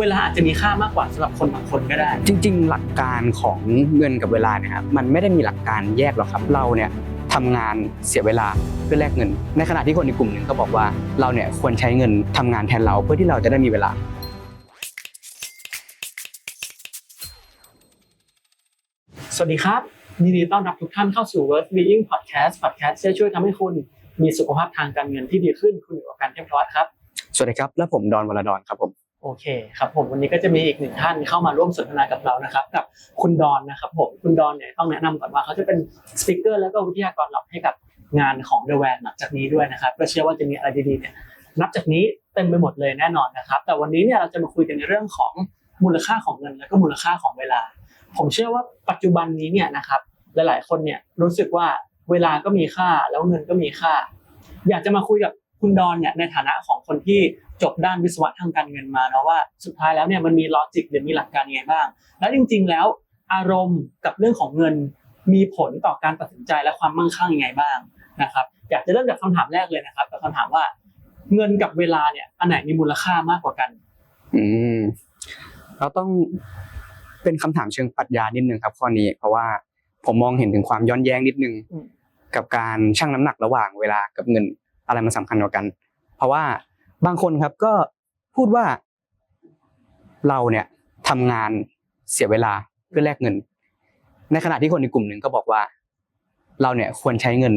เวลาอาจจะมีค่ามากกว่าสำหรับคนบางคนก็ได้ จริง ๆ หลักการของเงินกับเวลาเนี่ยครับมันไม่ได้มีหลักการแยกหรอกครับเราเนี่ยทำงานเสียเวลาเพื่อแลกเงิน ในขณะที่คนอีกกลุ่มหนึ่งก็บอกว่าเราเนี่ยควรใช้เงินทำงานแทนเราเพื่อที่เราจะได้มีเวลา สวัสดีครับยินดีต้อนรับทุกท่านเข้าสู่ Worth Being Podcast Podcast ที่จะช่วยทำให้คุณมีสุขภาพทางการเงินที่ดีขึ้นคุณอยู่กับการเรียบร้อยครับ สวัสดีครับ และผมดอนวรดอนครับผม โอเคครับผมวันนี้ก็จะมีอีกหนึ่งท่านเข้ามาร่วมสนทนากับเรานะครับกับคุณดอนนะครับผมคุณดอนเนี่ยต้องแนะนำก่อนว่าเขาจะเป็นสปิเกอร์แล้วก็วิทยากรหลักให้กับงานของ The Van หลังจากนี้ด้วยนะครับก็เชื่อว่าจะมีอะไรดีๆเนี่ยนับจากนี้เต็มไปหมดเลยแน่นอนนะครับ แต่วันนี้เนี่ยเราจะมาคุยกันในเรื่องของมูลค่าของเงิน แล้วก็มูลค่าของเวลา ผมเชื่อว่าปัจจุบันนี้เนี่ยนะครับหลายๆ คนเนี่ยรู้สึกว่าเวลาก็มีค่าแล้วเงินก็มีค่า อยากจะมาคุยกับ คุณดอนเนี่ยในฐานะของคนที่จบด้านวิศวะทางการเงินมาเนาะว่าสุดท้ายแล้วเนี่ยมันมีลอจิกหรือมีหลักการยังไงบ้าง แล้วจริง ๆ แล้วอารมณ์กับเรื่องของเงินมีผลต่อการตัดสินใจและความมั่งคั่งยังไงบ้างนะครับอยากจะเริ่มจากคำถามแรกเลยนะครับกับคำถามว่า เงินกับเวลาเนี่ยอันไหนมีมูลค่ามากกว่ากัน อืมเราต้องเป็นคำถามเชิงปรัชญานิดนึงครับข้อนี้ เพราะว่าผมมองเห็นถึงความย้อนแย้งนิดนึงกับการชั่งน้ำหนักระหว่างเวลากับเงิน อะไรมันสำคัญกว่ากัน เพราะว่าบางคนครับก็พูดว่าเราเนี่ยทำงานเสียเวลาเพื่อแลกเงิน ในขณะที่คนอีกกลุ่มหนึ่งก็บอกว่า เราเนี่ยควรใช้เงิน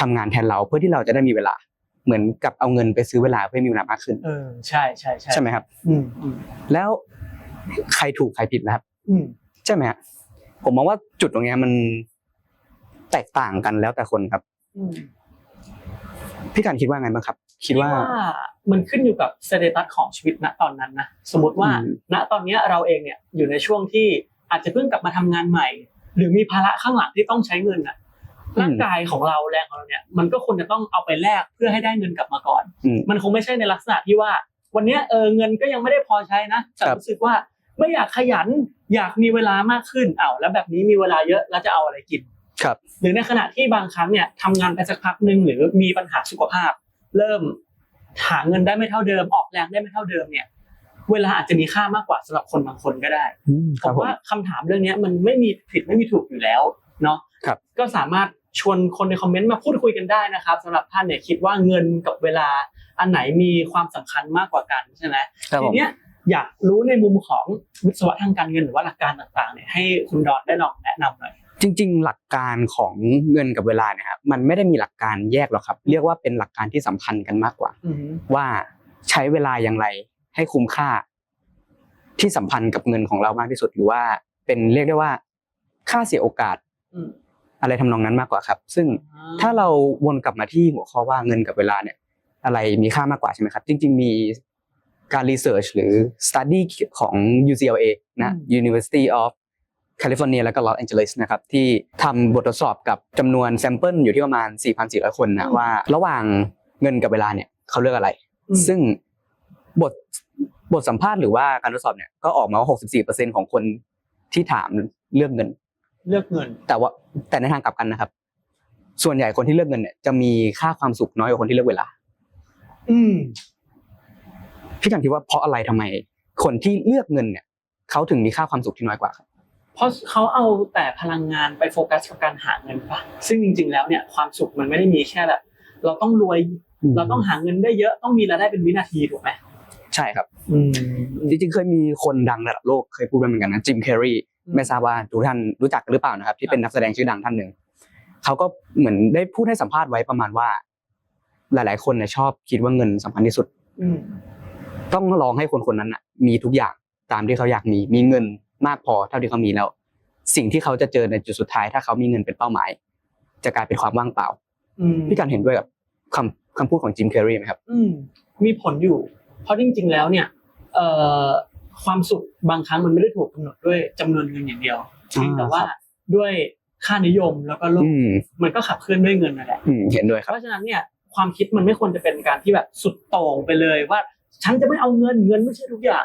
ทำงานแทนเราเพื่อที่เราจะได้มีเวลา เหมือนกับเอาเงินไปซื้อเวลาเพื่อให้มีเวลามากขึ้นเออใช่ใช่ใช่ใช่ไหมครับ อืมอืมแล้วใครถูกใครผิดนะครับอืมใช่ไหมฮะผมมองว่าจุดตรงเนี้ยมันแตกต่างกันแล้วแต่คนครับอืม พี่การคิดว่าไงบ้างครับ คิดว่ามันขึ้นอยู่กับสเตตัสของชีวิตณตอนนั้นนะสมมติว่าอืมณตอนเนี้ยเราเองเนี่ยอยู่ในช่วงที่อาจจะเพิ่งกลับมาทำงานใหม่ หรือมีภาระข้างหลังที่ต้องใช้เงินอะร่างกายของเราแรงของเราเนี่ยมันก็ควรจะต้องเอาไปแลกเพื่อให้ได้เงินกลับมาก่อนอืมมันคงไม่ใช่ในลักษณะที่ว่า วันเนี้ยเออเงินก็ยังไม่ได้พอใช้นะแต่ครับรู้สึกว่าไม่อยากขยันอยากมีเวลามากขึ้นอ้าวแล้วแบบนี้มีเวลาเยอะแล้วจะเอาอะไรกิน ครับหรือในขณะที่บางครั้งเนี่ยทำงานไปสักพักหนึ่งหรือมีปัญหาสุขภาพ เริ่มหาเงินได้ไม่เท่าเดิม ออกแรงได้ไม่เท่าเดิมเนี่ย เวลาอาจจะมีค่ามากกว่าสำหรับคนบางคนก็ได้อืมผมว่าคำถามเรื่องเนี้ยมันไม่มีผิดไม่มีถูกอยู่แล้วเนาะครับก็สามารถชวนคนในคอมเมนต์มาพูดคุยกันได้นะครับสำหรับท่านเนี่ยคิดว่าเงินกับเวลาอันไหนมีความสำคัญมากกว่ากันใช่ไหมครับผทีมเนี้ยอยากรู้ในมุมของวิศวะทางการเงินหรือว่าหลักการต่างๆเนี่ยให้คุณดอนได้ลองแนะนำหน่อย จริง ๆ หลักการของเงินกับเวลาเนี่ยครับมันไม่ได้มีหลักการแยกหรอกครับ เรียกว่าเป็นหลักการที่สัมพันธ์กันมากกว่าอือฮึว่าใช้เวลาอย่างไรให้คุ้มค่า ที่สัมพันธ์กับเงินของเรามากที่สุดหรือว่า เป็นเรียกได้ว่า ค่าเสียโอกาสอืมอะไรทำนองนั้นมากกว่าครับ ซึ่งถ้าเราวนกลับมาที่หัวข้อว่าเงินกับเวลาเนี่ย อะไรมีค่ามากกว่าใช่ไหมครับ จริง ๆ มีการรีเสิร์ชหรือ study ของ UCLA นะ University of California แล้วก็ Los Angeles นะครับที่ทำบททดสอบกับจำนวนแซมเปิลอยู่ที่ประมาณ 4,400 คนนะว่า ระหว่างเงินกับเวลาเนี่ยเขาเลือกอะไรอืมซึ่งบทบทสัมภาษณ์หรือว่าการทดสอบเนี่ยก็ออกมาว่า 64%ของคนที่ถามเลือกเงิน เลือกเงิน แต่ว่าแต่ในทางกลับกันนะครับ ส่วนใหญ่คนที่เลือกเงินเนี่ยจะมีค่าความสุขน้อยกว่าคนที่เลือกเวลา อืมพี่กันคิดว่าเพราะอะไรทำไม คนที่เลือกเงินเนี่ยเขาถึงมีค่าความสุขที่น้อยกว่าครับ เพราะเขาเอาแต่พลังงานไปโฟกัสกับการหาเงินปะซึ่งจริง ๆ แล้วเนี่ยความสุขมันไม่ได้มีแค่แบบเราต้องรวยเราต้องหาเงินได้เยอะต้องมีรายได้เป็นวินาทีถูกไหมใช่ครับอืมจริงๆเคยมีคนดังระดับโลกเคยพูดไว้เหมือนกันนะจิมแคร์รีอืมไม่ทราบว่าทุกท่านรู้จักหรือเปล่านะครับ ที่เป็นนักแสดงชื่อดังท่านหนึ่งเขาก็เหมือนได้พูดให้สัมภาษณ์ไว้ประมาณว่า หลาย ๆ คนเนี่ยชอบคิดว่าเงินสำคัญที่สุดอืมต้องลองให้คนคนนั้นน่ะมีทุกอย่างตามที่เขาอยากมีมีเงิน มากพอเท่าที่เขามีแล้ว สิ่งที่เขาจะเจอในจุดสุดท้าย ถ้าเขามีเงินเป็นเป้าหมาย จะกลายเป็นความว่างเปล่าอืมพี่การเห็นด้วยกับคำคำพูดของจิมแคร์รีไหมครับอืมมีผลอยู่ เพราะจริง ๆ แล้วเนี่ยเอ่อความสุขบางครั้งมันไม่ได้ถูกกำหนดด้วยจำนวนเงินอย่างเดียวเพียงแต่ว่าครับด้วยค่านิยมแล้วก็โลกอืมมันก็ขับเคลื่อนด้วยเงินนั่นแหละอืมเห็นด้วยคเพรับราะฉะนั้นเนี่ยความคิดมันไม่ควรจะเป็นการที่แบบสุดโต่งไปเลยว่า ฉันจะไม่เอาเงินเงินไม่ใช่ทุกอย่าง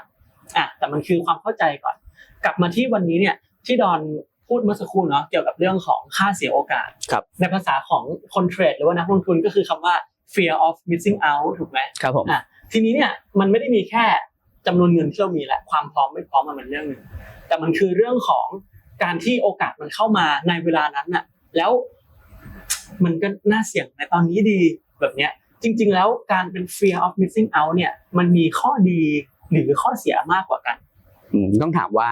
อะแต่มันคือความเข้าใจก่อน กลับมาที่วันนี้เนี่ยที่ดอนพูดเมื่อสักครู่เนาะเกี่ยวกับเรื่องของค่าเสียโอกาส ครับ ในภาษาของคนเทรดหรือว่านักลงทุนก็คือคำว่า fear of missing out ถูกไหมครับผมอะทีนี้เนี่ยมันไม่ได้มีแค่จำนวนเงินที่เรามีและความพร้อมไม่พร้อมมันเป็นเรื่องหนึ่งแต่มันคือเรื่องของการที่โอกาสมันเข้ามาในเวลานั้นน่ะ แล้วมันก็น่าเสี่ยงในตอนนี้ดีแบบเนี้ย จริง ๆ แล้วการเป็น fear of missing out เนี่ย มันมีข้อดีหรือข้อเสียมากกว่ากันอืมต้องถามว่า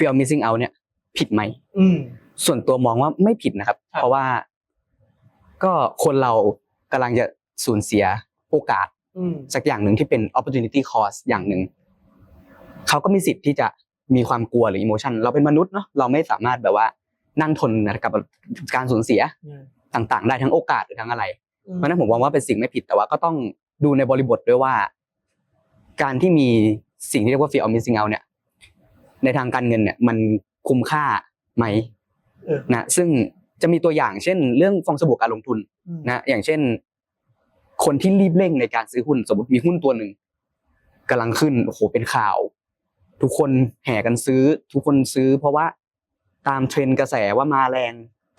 fear of missing out เนี่ยผิดไหมอืม ส่วนตัวมองว่าไม่ผิดนะครับ ครับ เพราะว่าก็คนเรากำลังจะสูญเสียโอกาส อืม สักอย่างหนึ่งที่เป็น opportunity cost อย่างหนึ่งเขาก็มีสิทธิ์ที่จะมีความกลัวหรือ emotion เราเป็นมนุษย์เนาะเราไม่สามารถแบบว่านั่งทนกับการสูญเสียอืม ต่างๆ ได้ทั้งโอกาสหรือทั้งอะไร เพราะฉะนั้นผมมองว่าเป็นสิ่งไม่ผิดแต่ว่าก็ต้องดูในบริบทด้วยว่า การที่มีสิ่งที่เรียกว่า fear of missing out เนี่ย ในทางการเงินเนี่ยมันคุ้มค่าไหมเออนะซึ่งจะมีตัวอย่างเช่น เรื่องฟองสบู่การลงทุนอืมนะอย่างเช่น คนที่รีบเร่งในการซื้อหุ้นสมมติมีหุ้นตัวหนึ่งกำลังขึ้นโอ้โหเป็นข่าว ทุกคนแห่กันซื้อ ทุกคนซื้อ เพราะว่าตามเทรนด์กระแสว่ามาแรง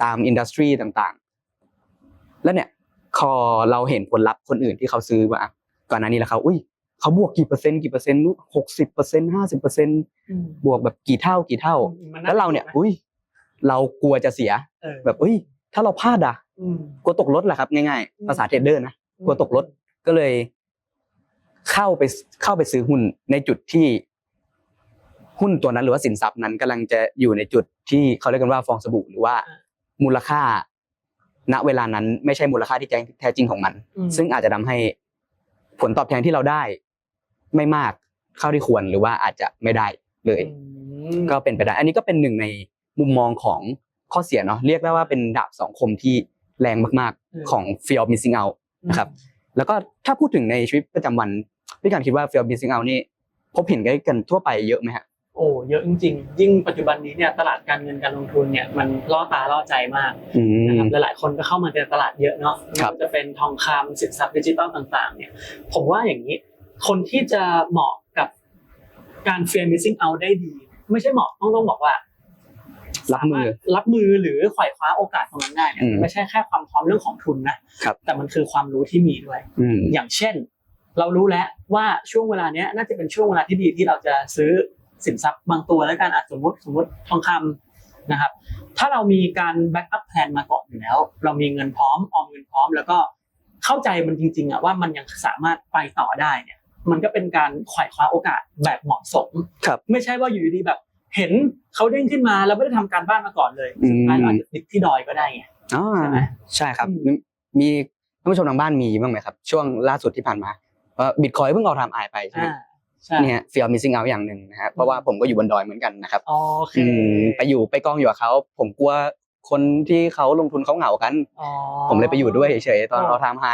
ตามอินดัสทรีต่างๆ แล้วเนี่ยพอเราเห็นผลลัพธ์คนอื่นที่เขาซื้อมาอะก่อนหน้านี้แล้วเขาอุ้ย เขาบวกกี่เปอร์เซ็นต์กี่เปอร์เซ็นต์หกสิบเปอร์เซ็นต์ห้าสิบเปอร์เซ็นต์อืมบวกแบบกี่เท่ากี่เท่ามันแล้วเราเนี่ย อุ้ยเรากลัวจะเสียเออแบบอุ้ย ถ้าเราพลาดอะอืมกลัวตกรถแหละครับ ง่ายอืมๆภาษาเทรดเดอร์นะกลัวตกรถก็เลย เข้าไปเข้าไปซื้อหุ้นในจุดที่หุ้นตัวนั้นหรือว่าสินทรัพย์นั้นกำลังจะอยู่ในจุดที่เขาเรียกกันว่าฟองสบู่หรือว่ามูลค่า ณเวลานั้นไม่ใช่มูลค่าที่แท้แท้จริงของมันอืมซึ่งอาจจะทำให้ผลตอบแทนที่เราได้ ไม่มากเข้าที่ควรหรือว่าอาจจะไม่ได้เลยอืมก็เป็นไปได้ อันนี้ก็เป็นหนึ่งในมุมมองของข้อเสียเนาะเรียกได้ว่าเป็นดาบสองคมที่แรงมากๆของ fear of missing out นะครับแล้วก็ถ้าพูดถึงในชีวิตประจำวันพี่การคิดว่า fear of missing out นี่พบเห็นกันทั่วไปเยอะไหมฮะโอ้เยอะจริงๆ ยิ่งปัจจุบันนี้เนี่ยตลาดการเงินการลงทุนเนี่ยมันล่อตาล่อใจมากอืนะคมรับหลายๆคนก็เข้ามาในตลาดเยอะเนาะครับไม่ว่าจะเป็นทองคำสินทรัพย์ดิจิตอลต่างๆเนี่ยผมว่าอย่างนี้ คนที่จะเหมาะกับการ fear missing out ได้ดี ไม่ใช่เหมาะต้องต้องบอกว่า รับมือสาารถรับมือหรือขวายคว้าโอกาสตรงนั้นได้เนี่ยอืมไม่ใช่แค่ความพร้อมเรื่องของทุนนะครับแต่มันคือความรู้ที่มีด้วยอืมอย่างเช่น เรารู้แล้วว่าช่วงเวลาเนี้ยน่าจะเป็นช่วงเวลาที่ดีที่เราจะซื้อสินทรัพย์บางตัวแล้วกันอาจสมมติสมมติทองคำนะครับ ถ้าเรามีการแบ็กอัพแพลนมาก่อนอยู่แล้ว เรามีเงินพร้อมออมเงินพร้อม แล้วก็เข้าใจมันจริงๆอะว่ามันยังสามารถไปต่อได้เนี่ย มันก็เป็นการขวายคว้าโอกาสแบบเหมาะสมครับ ไม่ใช่ว่าอยู่ดีๆแบบ เห็นเขาเด้งขึ้นมาแล้วไม่ได้ทำการบ้านมาก่อนเลยอืมสุดท้ายเราอาจจะติดที่ดอยก็ได้ไงอ่าใช่ไหมใช่ครับอืมมีท่านผู้ชมทางบ้านมีบ้างไหมครับ ช่วงล่าสุดที่ผ่านมาว่าบิตคอยเพิ่งเอาทำอายไปใช่ไหมอ่าใช่เนี่ย fear of missing out อย่างหนึ่งนะครับเพราะว่าผมก็อยู่บนดอยเหมือนกันนะครับโอเคอืมไปอยู่ไปกองอยู่กับเขาผมกลัว คนที่เขาลงทุนเขาเหงากัน อ๋อผมเลยไปอยู่ด้วยเฉยๆตอนอ๋อเราทำไฮ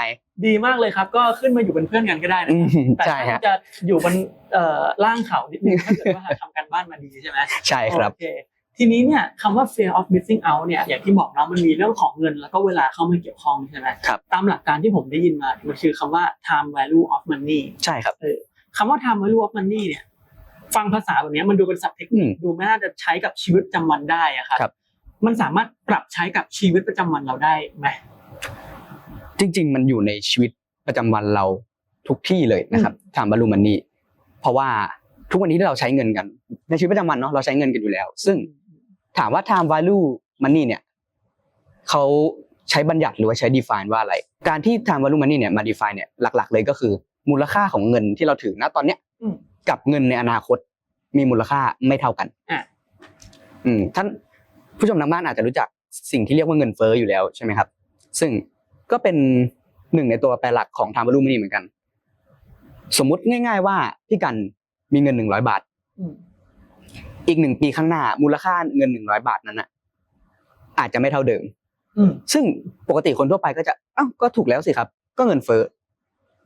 ดีมากเลยครับ ก็ขึ้นมาอยู่เป็นเพื่อนกันก็ได้นะแต่ใช่ถ้าฮะจะอยู่บนเอ่อล่างเขานิดนึงถ้าเกิดว่าทำการบ้านมาดีใช่ไหม ใช่ครับ โอเคทีนี้เนี่ยคำว่า fear of missing out เนี่ยอย่างที่บอกเนาะมันมีเรื่องของเงินแล้วก็เวลาเข้ามาเกี่ยวข้องใช่ไหมครับ ตามหลักการที่ผมได้ยินมามันคือคำว่า time value of money ใช่ครับ คำว่า time value of money เนี่ย ฟังภาษาแบบเนี้ยมันดูเป็นศัพท์เทคนิคอืมดูไม่น่าจะใช้กับชีวิตประจำวันได้อะครับ ครับ มันสามารถปรับใช้กับชีวิตประจำวันเราได้ไหมจริง ๆ มันอยู่ในชีวิตประจำวันเราทุกที่เลยนะครับถามบาลูมันนี่เพราะว่าทุกวันนี้ที่เราใช้เงินกัน ในชีวิตประจำวันเนาะเราใช้เงินกันอยู่แล้ว ซึ่งถามว่า time value money เนี่ยเขาใช้บัญญัติหรือว่าใช้ define ว่าอะไร การที่ time value money เนี่ยมา define เนี่ยหลัก ๆ เลยก็คือ มูลค่าของเงินที่เราถือณตอนเนี้ยอืมกับเงินในอนาคตมีมูลค่าไม่เท่ากันอะอืมท่าน ผู้ชมทางบ้านอาจจะรู้จักสิ่งที่เรียกว่าเงินเฟ้ออยู่แล้วใช่ไหมครับ ซึ่งก็เป็นหนึ่งในตัวแปรหลักของ time value money เหมือนกัน สมมุติง่าย ๆ ว่าพี่กันมีเงินหนึ่งร้อยบาทอืมอีกหนึ่งปีข้างหน้า มูลค่าเงินหนึ่งร้อยบาทนั้นน่ะอาจจะไม่เท่าเดิมอืมซึ่งปกติคนทั่วไปก็จะอ้าวก็ถูกแล้วสิครับ ก็เงินเฟ้อ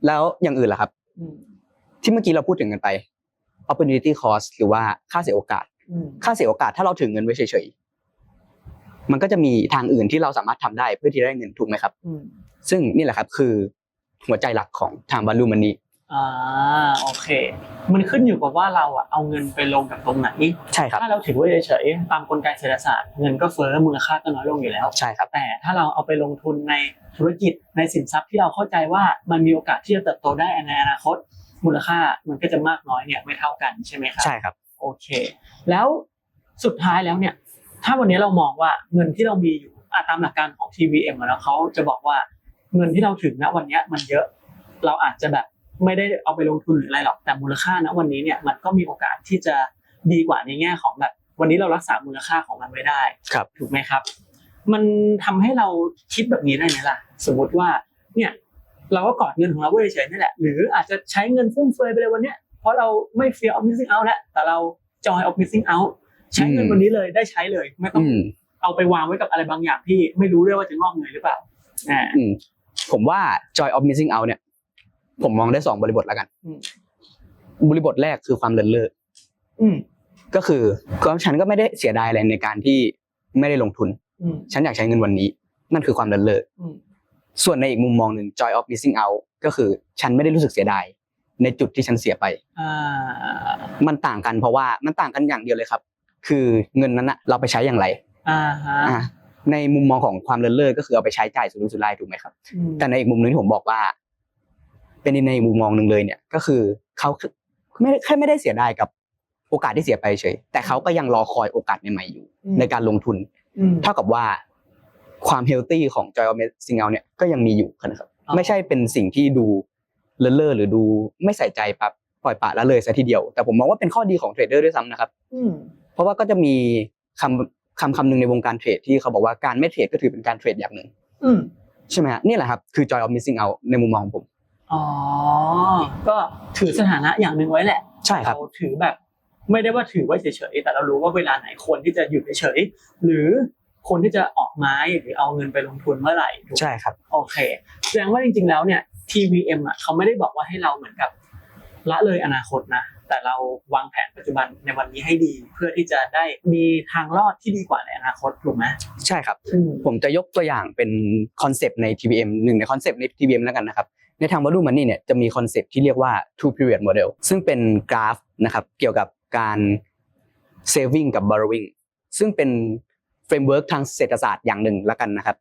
แล้วอย่างอื่นล่ะครับอืมที่เมื่อกี้เราพูดถึงกันไป opportunity cost หรือว่าค่าเสียโอกาสอืมค่าเสียโอกาสถ้าเราถือเงินไว้เฉยๆ มันก็จะมีทางอื่นที่เราสามารถทำได้เพื่อที่จะได้เงินถูกไหมครับอืมซึ่งนี่แหละครับคือหัวใจหลักของ time value money อ่าโอเค มันขึ้นอยู่กับว่าเราอะเอาเงินไปลงกับตรงไหนใช่ครับถ้าเราถือไว้เฉยๆตามกลไกเศรษฐศาสตร์เงินก็เฟ้อมูลค่าก็น้อยลงอยู่แล้วใช่ครับแต่ถ้าเราเอาไปลงทุนในธุรกิจในสินทรัพย์ที่เราเข้าใจว่ามันมีโอกาสที่จะเติบโตได้ในอนาคต มูลค่ามันก็จะมากน้อยเนี่ยไม่เท่ากันใช่ไหมครับใช่ครับโอเค แล้วสุดท้ายแล้วเนี่ย ถ้าวันนี้เรามองว่าเงินที่เรามีอยู่อะตามหลักการของ TVM อะแล้วเขาจะบอกว่าเงินที่เราถึงณวันเนี้ยมันเยอะ เราอาจจะแบบไม่ได้เอาไปลงทุนหรืออะไรหรอกแต่มูลค่าณวันนี้เนี่ยมันก็มีโอกาสที่จะดีกว่าในแง่ของแบบวันนี้เรารักษามูลค่าของมันไว้ได้ครับถูกไหมครับ มันทำให้เราคิดแบบนี้ได้ไหมล่ะ สมมติว่าเนี่ยเราก็กอดเงินของเราไว้เฉยๆนี่แหละ หรืออาจจะใช้เงินฟุ่มเฟือยไปเลยวันเนี้ยเพราะเราไม่ fear of missing out แล้วแต่เรา joy of missing out ใช้เงินอืมวันนี้เลยได้ใช้เลยไม่ต้องอืมเอาไปวางไว้กับอะไรบางอย่างที่ไม่รู้ด้วยว่าจะงอกเงยหรือเปล่าอ่าอืมผมว่า joy of missing out เนี่ย ผมมองได้สองบริบทแล้วกันอืมบริบทแรกคือความเลินเล่ออืมก็คือก็ฉันก็ไม่ได้เสียดายอะไรในการที่ไม่ได้ลงทุนอืมฉันอยากใช้เงินวันนี้ นั่นคือความเลินเล่ออืมส่วนในอีกมุมมองหนึ่ง joy of missing out ก็คือฉันไม่ได้รู้สึกเสียดายในจุดที่ฉันเสียไปอ่ามันต่างกันเพราะว่ามันต่างกันอย่างเดียวเลยครับ คือเงินนั้นนะเราไปใช้อย่างไรอ่าฮะอะในมุมมองของความเลินเล่อก็คือเอาไปใช้จ่ายสุรุ่ยสุร่ายถูกไหมครับอืมแต่ในอีกมุมหนึงที่ผมบอกว่า เป็นในมุมมองหนึ่งเลยเนี่ย ก็คือเขาไม่ได้แค่ไม่ได้เสียดายกับโอกาสที่เสียไปเฉย แต่เขาก็ยังรอคอยโอกาสใหม่ๆอยู่ในการลงทุน อืม เท่ากับว่าความเฮลตี้ของ Joy of Missing Out เนี่ยก็ยังมีอยู่นะครับ อ๋อ ไม่ใช่เป็นสิ่งที่ดูเลอะเลอะหรือดูไม่ใส่ใจปั๊บปล่อยปละละเลยซะทีเดียว แต่ผมมองว่าเป็นข้อดีของเทรดเดอร์ด้วยซ้ำนะครับ อืม เพราะว่าก็จะมีคำคำคำหนึ่งในวงการเทรดที่เขาบอกว่าการไม่เทรดก็ถือเป็นการเทรดอย่างหนึ่งอืมใช่ไหมฮะนี่แหละครับคือ Joy of Missing Out ในมุมมองของผมอ๋อก็ถือสถานะอย่างหนึ่งไว้แหละ ใช่ครับเราถือแบบ ไม่ได้ว่าถือไว้เฉยๆแต่เรารู้ว่าเวลาไหนควรที่จะหยุดเฉยๆหรือควรที่จะออกไม้หรือเอาเงินไปลงทุนเมื่อไหร่ถูกไหมใช่ครับ โอเค แสดงว่าจริงๆแล้วเนี่ย TVM อะเขาไม่ได้บอกว่าให้เราเหมือนกับละเลยอนาคตนะ แต่เราวางแผนปัจจุบันในวันนี้ให้ดี เพื่อที่จะได้มีทางรอดที่ดีกว่าในอนาคตถูกไหมใช่ครับอืมผมจะยกตัวอย่างเป็นคอนเซปต์ใน TVM หนึ่งในคอนเซปต์ใน TVM แล้วกันนะครับในทาง value money เนี่ยจะมีคอนเซปต์ที่เรียกว่า two period model ซึ่งเป็นกราฟนะครับเกี่ยวกับการ saving กับ borrowing ซึ่งเป็นเฟรมเวิร์กทางเศรษฐศาสตร์อย่างหนึ่งแล้วกันนะครับ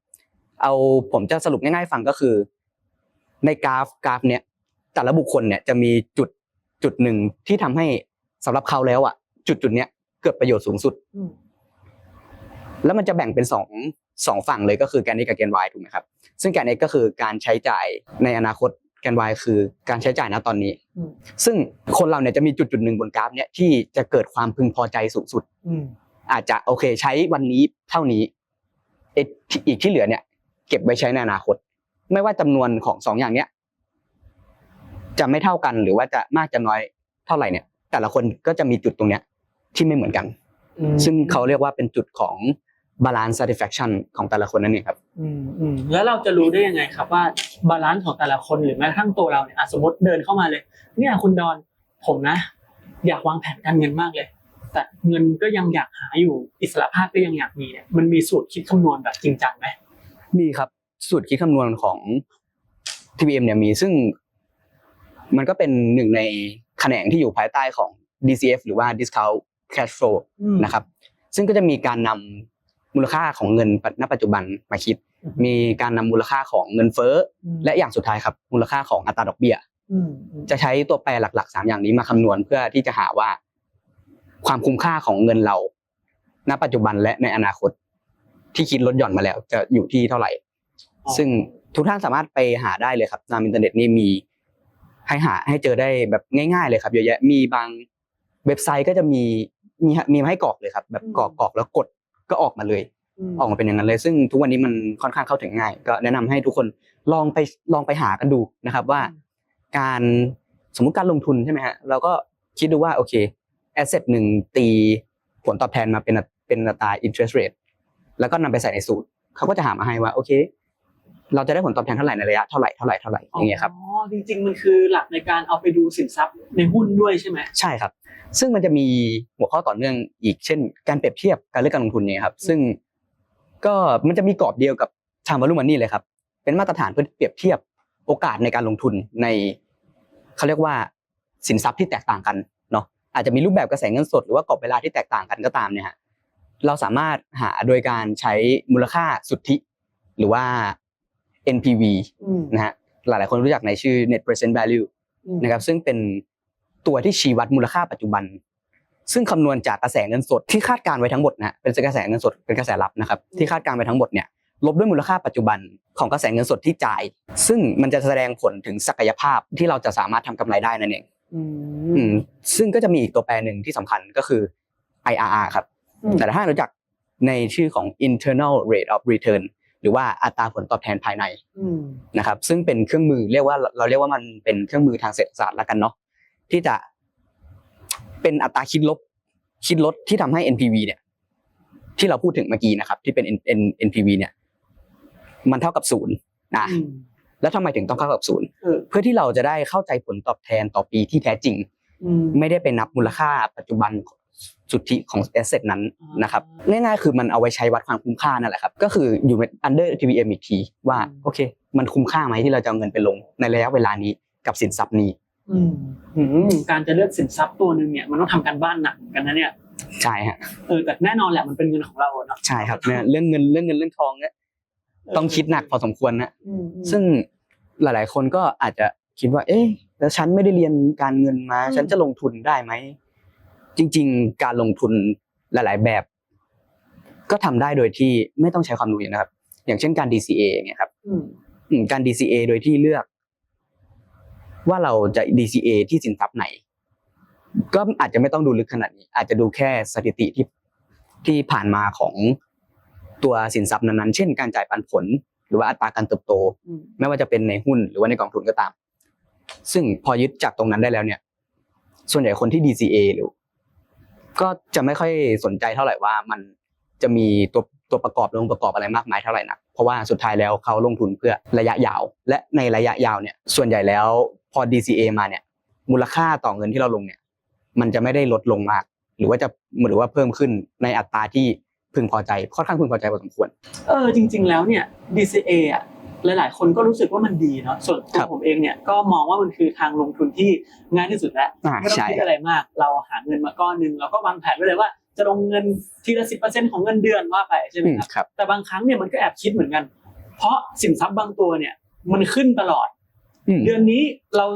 เอาผมจะสรุปง่ายๆฟังก็คือ ในกราฟกราฟเนี้ยแต่ละบุคคลเนี่ยจะมีจุด จุดหนึ่งที่ทำให้สำหรับเขาแล้วอะ จุดจุดๆเนี้ยเกิดประโยชน์สูงสุดอืมแล้วมันจะแบ่งเป็นสองสองฝั่งเลยก็คือแกน x กับแกน y ถูกไหมครับ ซึ่งแกน x ก็คือการใช้จ่ายในอนาคตแกน y คือการใช้จ่ายณตอนนี้อืมซึ่งคนเราเนี่ยจะมีจุดจุดหนึ่งบนกราฟ เนี่ยที่จะเกิดความพึงพอใจสูงสุดอืมอาจจะโอเค ใช้วันนี้เท่านี้เอ็ดอีกที่เหลือเนี่ย เก็บไว้ใช้ในอนาคต ไม่ว่าจำนวนของสองอย่างเนี้ย จะไม่เท่ากันหรือว่าจะมากจะน้อยเท่าไหร่เนี่ย แต่ละคนก็จะมีจุดตรงเนี้ยที่ไม่เหมือนกันอืมซึ่งเขาเรียกว่าเป็นจุดของ balance satisfaction ของแต่ละคนนั่นเองครับอืมอืมแล้วเราจะรู้ได้ยังไงครับว่าบาลานซ์ของแต่ละคนหรือแม้กระทั่งตัวเราเนี่ยอะสมมติเดินเข้ามาเลย เนี่ยคุณดอนผมนะ อยากวางแผนการเงินมากเลย แต่เงินก็ยังอยากหาอยู่อิสระภาพก็ยังอยากมีเนี่ยมันมีสูตรคิดคำนวณแบบจริงจังไหมมีครับสูตรคิดคำนวณของ TVM เนี่ยมีซึ่ง มันก็เป็นหนึ่งในแขนงที่อยู่ภายใต้ของ DCF หรือว่า discount cash flow นะครับ ซึ่งก็จะมีการนำมูลค่าของเงินณปัจจุบันมาคิด มีการนำมูลค่าของเงินเฟ้อ และอย่างสุดท้ายครับ มูลค่าของอัตราดอกเบี้ยอืมอืมจะใช้ตัวแปรหลักๆสามอย่างนี้มาคำนวณเพื่อที่จะหาว่า ความคุ้มค่าของเงินเรา ณ ปัจจุบันและในอนาคต ที่คิดลดหย่อนมาแล้ว จะอยู่ที่เท่าไหร่ ซึ่งทุกท่านสามารถไปหาได้เลยครับตามอินเทอร์เน็ตนี่มี ให้หาให้เจอได้แบบง่าย ๆ เลยครับเยอะแยะมีบางเว็บไซต์ก็จะมีมีมีมาให้กรอกเลยครับ แบบกรอกกรอกแล้วกดก็ออกมาเลยมออกมาเป็นอย่างนั้นเลย ซึ่งทุกวันนี้มันค่อนข้างเข้าถึงง่าย ก็แนะนำให้ทุกคนลองไปลองไปหากันดูนะครับว่า การสมมุติการลงทุนใช่ไหมฮะเราก็คิดดูว่าโอเคแอสเซทหนึ่งตีผลตอบแทนมาเป็นเป็นอัตรา interest rate แล้วก็นำไปใส่ในสูตรเขาก็จะหามาให้ว่าโอเค เราจะได้ผลตอบแทนเท่าไหร่ในระยะเท่าไหร่เท่าไหร่เท่าไหร่อย่างเงี้ยครับอ๋อจริง ๆ มันคือหลักในการเอาไปดูสินทรัพย์ในหุ้นด้วยใช่ไหมใช่ครับ ซึ่งมันจะมีหัวข้อต่อเนื่องอีกเช่น การเปรียบเทียบการเลือกการลงทุนเนี่ยครับ ซึ่งก็มันจะมีกรอบเดียวกับทาง value money เลยครับ เป็นมาตรฐานเพื่อเปรียบเทียบโอกาสในการลงทุนในเขาเรียกว่าสินทรัพย์ที่แตกต่างกันเนาะอาจจะมีรูปแบบกระแสเงินสด หรือว่ากรอบเวลาที่แตกต่างกันก็ตามเนี่ยฮะเราสามารถหาโดยการใช้มูลค่าสุทธิ หรือว่า NPV อืมนะฮะหลายๆคนรู้จักในชื่อ net present value อืมนะครับซึ่งเป็นตัวที่ชี้วัดมูลค่าปัจจุบัน ซึ่งคำนวณจากกระแสเงินสดที่คาดการไว้ทั้งหมดนะเป็นกระแสเงินสดเป็นกระแสลับนะครับที่คาดการไว้ทั้งหมดเนี่ยลบด้วยมูลค่าปัจจุบันของกระแสเงินสดที่จ่าย ซึ่งมันจะแสดงผลถึงศักยภาพที่เราจะสามารถทำกำไรได้นั่นเองอือืมมซึ่งก็จะมีอีกตัวแปรหนึ่งที่สำคัญก็คือ IRR ครับอืมแต่ถ้ารู้จักในชื่อของ internal rate of return หรือว่าอัตราผลตอบแทนภายในอืมนะครับ ซึ่งเป็นเครื่องมือเรียกว่าเราเรียกว่ามันเป็นเครื่องมือทางเศรษฐศาสตร์ละกันเนาะที่จะเป็นอัตราคิดลบคิดลดที่ทำให้ NPV เนี่ย ที่เราพูดถึงเมื่อกี้นะครับ ที่เป็น N- N- NPV เนี่ย มันเท่ากับศูนย์นะอืมแล้วทำไมถึงต้องเท่ากับศูนย์เออเพื่อที่เราจะได้เข้าใจผลตอบแทนต่อปีที่แท้จริงอืมไม่ได้ไปนับมูลค่าปัจจุบัน สุทธิของแอสเซทนั้นอ่านนะครับง่ายๆคือมันเอาไว้ใช้วัดความคุ้มค่านั่นแหละครับก็คืออยู่ใน under TVM อีกทีว่าอืมโอเค มันคุ้มค่าไหมที่เราจะเอาเงินไปลงในระยะเวลานี้กับสินทรัพย์นี้อืมอืมการจะเลือกสินทรัพย์ตัวหนึ่งเนี่ยมันต้องทำการบ้านหนักเหมือนกันนะเนี่ยใช่ฮะเออแต่แน่นอนแหละมันเป็นเงินของเราอะเนาะใช่ครับเนี่ยเรื่องเงินเรื่องเงินเรื่องทองเนี่ยต้องคิดหนักพอสมควรนะอืมอืมซึ่งหลาย ๆ คนก็อาจจะคิดว่า เอ๊ะแล้วฉันไม่ได้เรียนการเงินมาอืมฉันจะลงทุนได้ไหม จริง ๆ การลงทุนหลาย ๆ แบบ ก็ทำได้โดยที่ไม่ต้องใช้ความรู้เยอะนะครับ อย่างเช่นการ DCA อย่างเงี้ยครับอืมอืมการ DCA โดยที่เลือก ว่าเราจะ DCA ที่สินทรัพย์ไหน ก็อาจจะไม่ต้องดูลึกขนาดนี้ อาจจะดูแค่สถิติที่ที่ผ่านมาของตัวสินทรัพย์นั้นๆ เช่น การจ่ายปันผล หรือว่าอัตราการเติบโตอืมไม่ว่าจะเป็นในหุ้นหรือว่าในกองทุนก็ตาม ซึ่งพอยึดจากตรงนั้นได้แล้วเนี่ย ส่วนใหญ่คนที่ DCA หรือ ก็จะไม่ค่อยสนใจเท่าไหร่ว่ามันจะมีตัวตัวประกอบองค์ประกอบอะไรมากมายเท่าไหร่นักเพราะว่าสุดท้ายแล้วเขาลงทุนเพื่อระยะยาว และในระยะยาวเนี่ยส่วนใหญ่แล้วพอ DCA มาเนี่ยมูลค่าต่อเงินที่เราลงเนี่ยมันจะไม่ได้ลดลงมาก หรือว่าจะหรือว่าเพิ่มขึ้นในอัตราที่พึงพอใจค่อนข้างพึงพอใจพอสมควรเออจริง ๆ แล้วเนี่ย DCA อะ หลาย ๆ คนก็รู้สึกว่ามันดีเนาะส่วนตัครัวบผมเองเนี่ยก็มองว่ามันคือทางลงทุนที่ง่ายที่สุดแล้วอ่าไม่ต้องใช่คิดอะไรมาก เราหาเงินมาก้อนหนึ่งเราก็วางแผนไว้เลยว่า จะลงเงินทีละสิบเปอร์เซ็นต์ของเงินเดือนว่าไปใช่ไหมอืมครับครับแต่บางครั้งเนี่ยมันก็แอบคิดเหมือนกัน เพราะสินทรัพย์บางตัวเนี่ยมันขึ้นตลอดอืมเดือนนี้เรา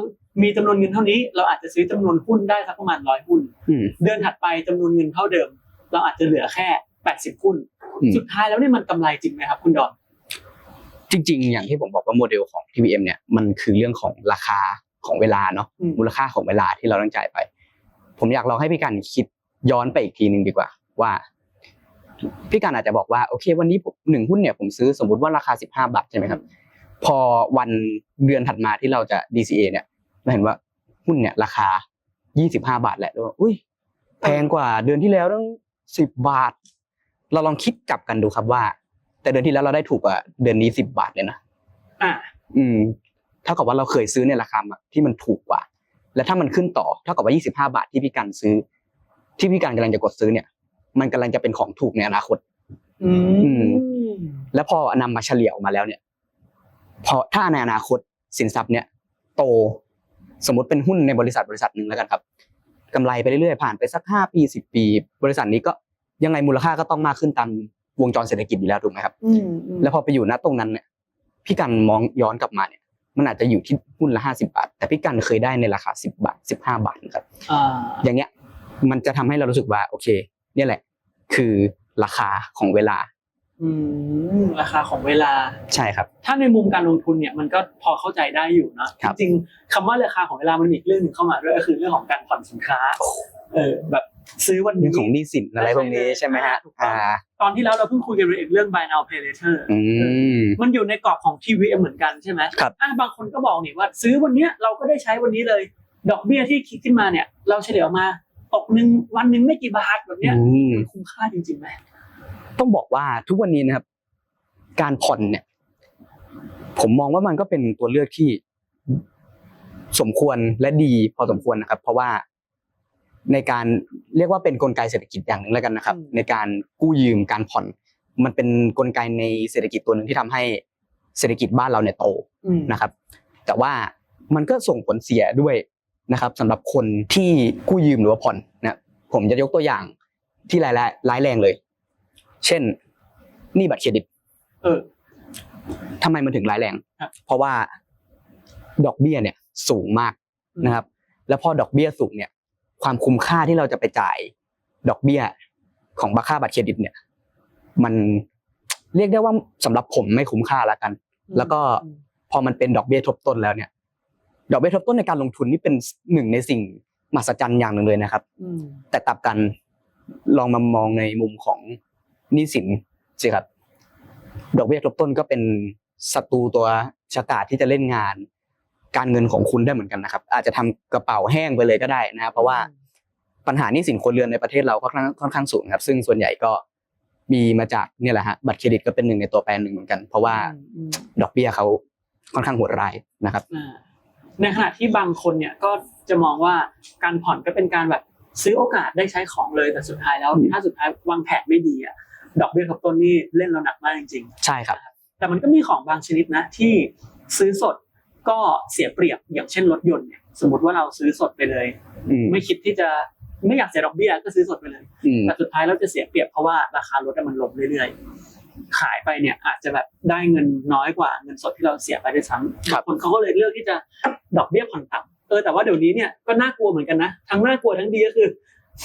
มีจำนวนเงินเท่านี้ เราอาจจะซื้อจำนวนหุ้นได้สักประมาณร้อยหุ้นอืมเดือนถัดไปจำนวนเงินเท่าเดิม เราอาจจะเหลือแค่แปดสิบหุ้นอืมสุดท้ายแล้วเนี่ยมันกำไรจริงไหมครับ คุณดอน จริง ๆ อย่างที่ผมบอกว่าโมเดลของ TVM เนี่ยมันคือเรื่องของราคาของเวลาเนาะอืมมูลค่าของเวลาที่เราต้องจ่ายไป ผมอยากลองให้พี่การคิดย้อนไปอีกทีหนึ่งดีกว่า ว่าพี่การอาจจะบอกว่าโอเค วันนี้ผมหนึ่งหุ้นเนี่ยผมซื้อสมมติว่าราคาสิบห้าบาทใช่ไหมครับ พอวันเดือนถัดมาที่เราจะ DCA เนี่ยเราเห็นว่าหุ้นเนี่ยราคายี่สิบห้าบาทแหละแล้วาอุ้ยแพงกว่าเดือนที่แล้วตั้งสิบบาท เราลองคิดกลับกันดูครับว่า แต่เดือนที่แล้วเราได้ถูกกว่าเดือนนี้สิบบาทเลยนะอ่าอืมเท่ากับว่าเราเคยซื้อในราคาที่มันถูกกว่า และถ้ามันขึ้นต่อเท่ากับว่า25 บาทที่พี่การซื้อ ที่พี่การกำลังจะกดซื้อเนี่ย มันกำลังจะเป็นของถูกในอนาคต อืม แล้วพอนำมาเฉลี่ยออกมาแล้วเนี่ย พอถ้าในอนาคตสินทรัพย์เนี่ย โตสมมติเป็นหุ้นในบริษัทบริษัทหนึ่งแล้วกันครับกำไรไปเรื่อยๆผ่านไปสักห้าปีสิบปี บริษัทนี้ก็ยังไงมูลค่าก็ต้องมากขึ้นตาม วงจรเศรษฐกิจอยู่แล้วถูกไหมครับอืมอืมแล้วพอไปอยู่ณตรงนั้นเนี่ยพี่กันมองย้อนกลับมาเนี่ย มันอาจจะอยู่ที่หุ้นละห้าสิบาท แต่พี่กันเคยได้ในราคาสิบาทสิบห้าบาทนะครับอ่าอย่างเงี้ยมันจะทำให้เรารู้สึกว่า โอเค เนี่ยแหละ คือราคาของเวลาอืมราคาของเวลาใช่ครับ ถ้าในมุมการลงทุนเนี่ยมันก็พอเข้าใจได้อยู่นะครับจริงๆคำว่าราคาของเวลามันมีอีกเรื่องหนึ่งเข้ามาด้วยก็คือเรื่องของการผ่อนสินค้า เออแบบซื้อวันเรื่อนี้งของหนี้สินอะไรพวกนี้ใช่ไหมฮะถูกต้อง อ่า ตอนที่แล้วเราเพิ่งคุยกันเรื่อง buy now pay later อืม มันอยู่ในกรอบของ TVM เหมือนกันใช่ไหมครับ อะบางคนก็บอกนี่ว่า ซื้อวันเนี้ยเราก็ได้ใช้วันนี้เลย ดอกเบี้ยที่คิดขึ้นมาเนี่ย เราเฉลี่ยออกมาตกหนึ่งวันหนึ่งไม่กี่บาทแบบเนี้ยอืม มันคุ้มค่าจริงๆไหม ต้องบอกว่าทุกวันนี้นะครับ การผ่อนเนี่ย ผมมองว่ามันก็เป็นตัวเลือกที่สมควรและดีพอสมควรนะครับ เพราะว่า ในการเรียกว่าเป็นกลไกเศรษฐกิจอย่างหนึ่งแล้วกันนะครับ ในการกู้ยืมการผ่อน มันเป็นกลไกในเศรษฐกิจตัวหนึ่งที่ทำให้เศรษฐกิจบ้านเราเนี่ยโตอืมนะครับ แต่ว่ามันก็ส่งผลเสียด้วยนะครับสำหรับคนที่กู้ยืมหรือว่าผ่อนนะผมจะยกตัวอย่างที่ร้ายแรงร้ายแรงเลย เช่นหนี้บัตรเครดิต เออทำไมมันถึงร้ายแรงครับเพราะว่าดอกเบี้ยเนี่ย สูงมากนะครับ แล้วพอดอกเบี้ยสูงเนี่ย ความคุ้มค่าที่เราจะไปจ่ายดอกเบี้ยของบัคค่าบัตรเครดิตเนี่ย มันเรียกได้ว่าสำหรับผมไม่คุ้มค่าละกัน แล้วก็พอมันเป็นดอกเบี้ยทบต้นแล้วเนี่ย ดอกเบี้ยทบต้นในการลงทุนนี่เป็นหนึ่งในสิ่งมหัศจรรย์อย่างหนึ่งเลยนะครับอืมแต่กลับกันลองมามองในมุมของหนี้สินสิครับ ดอกเบี้ยทบต้นก็เป็นศัตรูตัวฉกาจที่จะเล่นงาน การเงินของคุณได้เหมือนกันนะครับ อาจจะทำกระเป๋าแห้งไปเลยก็ได้นะครับเพราะว่าปัญหาหนี้สินครัวเรือนในประเทศเราค่อนข้างค่อนข้างสูงครับ ซึ่งส่วนใหญ่ก็มีมาจากเนี่ยแหละฮะบัตรเครดิตก็เป็นหนึ่งในตัวแปรหนึ่งเหมือนกัน เพราะว่าอืมดอกเบี้ยเขาค่อนข้างโหดร้ายนะครับอ่าในขณะที่บางคนเนี่ยก็จะมองว่าการผ่อนก็เป็นการแบบซื้อโอกาสได้ใช้ของเลยแต่สุดท้ายแล้วอืมถ้าสุดท้ายวางแผนไม่ดีอะดอกเบี้ยทบต้นนี่เล่นเราหนักมากจริงใช่ครับๆแต่มันก็มีของบางชนิดนะที่ซื้อสด ก็เสียเปรียบอย่างเช่นรถยนต์เนี่ยสมมติว่าเราซื้อสดไปเลยอืมไม่คิดที่จะไม่อยากเสียดอกเบี้ยก็ซื้อสดไปเลยอืมแต่สุดท้ายเราจะเสียเปรียบเพราะว่าราคารถมันลงเรื่อยๆ ขายไปเนี่ยอาจจะแบบได้เงินน้อยกว่าเงินสดที่เราเสียไปด้วยซ้ำครับบางคนเขาก็เลยเลือกที่จะดอกเบี้ยผ่อนต่ำเออแต่ว่าเดี๋ยวนี้เนี่ยก็น่ากลัวเหมือนกันนะทั้งน่ากลัวทั้งดีก็คือ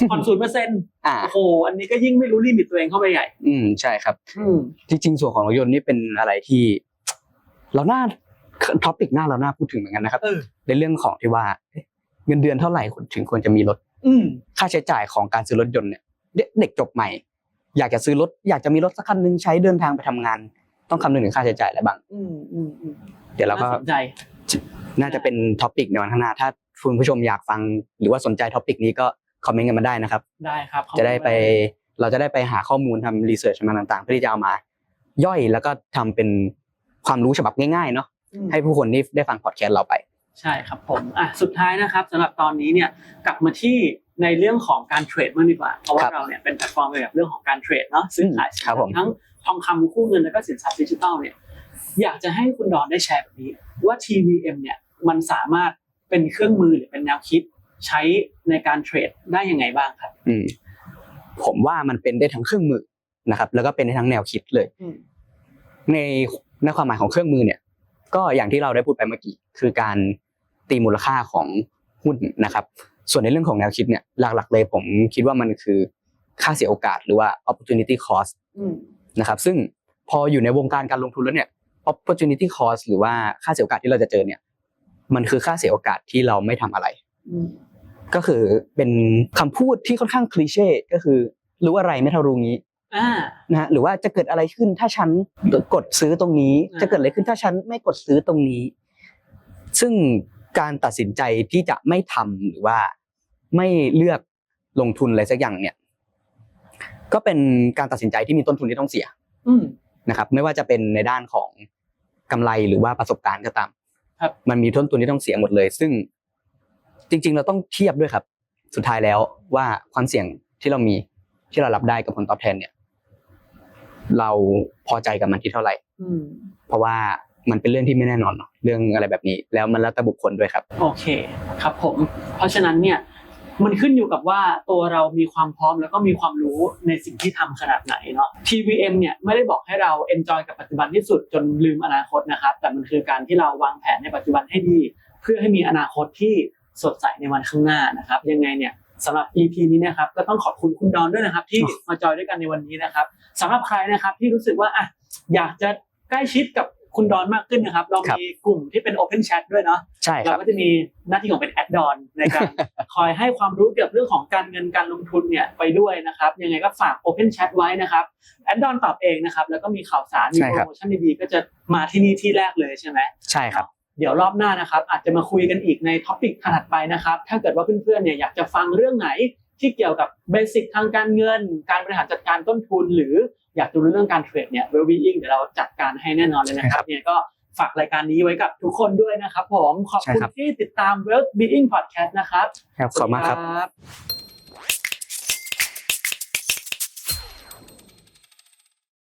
ผ่อนศูนย์เปอร์เซ็นต์อ่าโอ้โห อันนี้ก็ยิ่งไม่รู้ลิมิตตัวเองเข้าไปใหญ่ อืม ใช่ครับ อืม จริง ๆ ส่วนของรถยนต์นี่เป็นอะไรที่ เราน่า ท็อปิกหน้าเราน่าพูดถึงเหมือนกันนะครับ เออ ในเรื่องของที่ว่าเอ๊ะเงินเดือนเท่าไหร่ถึงควรจะมีรถ อืม ค่าใช้จ่ายของการซื้อรถยนต์เนี่ยเด็กเด็กจบใหม่ อยากจะซื้อรถอยากจะมีรถสักคันหนึงใช้เดินทางไปทำงาน ต้องคำนึงถึงค่าใช้จ่ายอะไรบ้างอืมอืมอืมเดี๋ยวเราก็น่าสนใจ น่าจะเป็นท็อปิกในวันข้างหน้าถ้าคุณผู้ชมอยากฟัง หรือว่าสนใจท็อปิกนี้ก็คอมเมนต์กันมาได้นะครับ ได้ครับจะได้ไปเราจะได้ไปหาข้อมูลทำรีเสิร์ชมาต่างๆ เพื่อที่จะเอามา ย่อยแล้วก็ทำเป็นความรู้ฉบับง่ายๆเนาะอืม ให้ผู้คนที่ได้ฟังพอดแคสต์เราไป ใช่ครับผมอะสุดท้ายนะครับสำหรับตอนนี้เนี่ยกลับมาที่ในเรื่องของการเทรดมากดีกว่า เพราะว่าครับเราเนี่ยเป็นแพลตฟอร์มเกี่ยวกับเรื่องของการเทรดเนาะซื้อขายสินครับทผรัมพย์ทั้งทองคำคู่เงินแล้วก็สินทรัพย์ดิจิทัลเนี่ยอยากจะให้คุณดอนได้แชร์แบบนี้ว่า TVM เนี่ยมันสามารถเป็นเครื่องมือหรือเป็นแนวคิดใช้ในการเทรดได้ยังไงบ้างครับอืมผมว่ามันเป็นได้ทั้งเครื่องมือนะครับ แล้วก็เป็นได้ทั้งแนวคิดเลยอืมในในความหมายของเครื่องมือเนี่ย ก็อย่างที่เราได้พูดไปเมื่อกี้คือการตีมูลค่าของหุ้นนะครับ ส่วนในเรื่องของแนวคิดเนี่ยหลักๆเลยผมคิดว่ามันคือค่าเสียโอกาสหรือว่า opportunity cost อืมนะครับ ซึ่งพออยู่ในวงการการลงทุนแล้วเนี่ย opportunity cost หรือว่าค่าเสียโอกาสที่เราจะเจอเนี่ย มันคือค่าเสียโอกาสที่เราไม่ทำอะไรอืมก็คือเป็นคำพูดที่ค่อนข้างคลีเช่ก็คือรู้อะไรไม่เท่ารู้งี้อ่า นะฮะหรือว่าจะเกิดอะไรขึ้นถ้าฉันกดซื้อตรงนี้อ่าจะเกิดอะไรขึ้นถ้าฉันไม่กดซื้อตรงนี้ ซึ่งการตัดสินใจที่จะไม่ทำหรือว่าไม่เลือกลงทุนอะไรสักอย่างเนี่ย ก็เป็นการตัดสินใจที่มีต้นทุนที่ต้องเสียอืมนะครับ ไม่ว่าจะเป็นในด้านของกำไรหรือว่าประสบการณ์ก็ตามครับมันมีต้นทุนที่ต้องเสียหมดเลย ซึ่งจริง ๆ เราต้องเทียบด้วยครับ สุดท้ายแล้วว่าความเสี่ยงที่เรามีที่เรารับได้กับผลตอบแทนเนี่ย เราพอใจกับมันที่เท่าไหร่อืมเพราะว่ามันเป็นเรื่องที่ไม่แน่นอนเนาะเรื่องอะไรแบบนี้ แล้วมันแล้วแต่บุคคลด้วยครับ โอเคครับผม เพราะฉะนั้นเนี่ยมันขึ้นอยู่กับว่าตัวเรามีความพร้อมแล้วก็มีความรู้ในสิ่งที่ทำขนาดไหนเนาะ TVM เนี่ยไม่ได้บอกให้เรา enjoy กับปัจจุบันที่สุดจนลืมอนาคตนะครับ แต่มันคือการที่เราวางแผนในปัจจุบันให้ดี เพื่อให้มีอนาคตที่สดใสในวันข้างหน้านะครับ ยังไงเนี่ย สำหรับ EP นี้นะครับก็ต้องขอบคุณคุณดอนด้วยนะครับ ที่มาจอยด้วยกันในวันนี้นะครับสำหรับใครนะครับที่รู้สึกว่าอะอยากจะใกล้ชิดกับคุณดอนมากขึ้นนะครับ เราครับมีกลุ่มที่เป็น Open Chat ด้วยเนาะใช่คเรารับก็จะมีหน้าที่ของเป็นแอดดอนในการคอยให้ความรู้เกี่ยวกับเรื่องของการเงินการลงทุนเนี่ยไปด้วยนะครับยังไงก็ฝาก Open Chat ไว้นะครับแอดดอนตอบเองนะครับแล้วก็มีข่าวสารมีใช่โปครัรบโมชั่นดีๆก็จะมาที่นี่ที่แรกเลยใช่ไหมใช่ครับ เดี๋ยวรอบหน้านะครับ อาจจะมาคุยกันอีกในท็อปิกถัดไปนะครับ ถ้าเกิดว่าเพื่อนๆเนี่ยอยากจะฟังเรื่องไหนที่เกี่ยวกับเบสิกทางการเงิน การบริหารจัดการต้นทุน หรืออยากจะรู้เรื่องการเทรดเนี่ย well-being เดี๋ยวเราจัดการให้แน่นอนเลยนะคใช่ครัรับบเนี่ยก็ฝากรายการนี้ไว้กับทุกคนด้วยนะครับผมขอบใช่คุณครับที่ติดตาม well-being podcast นะครับ ครับขอบคุณมากครับสวัสดี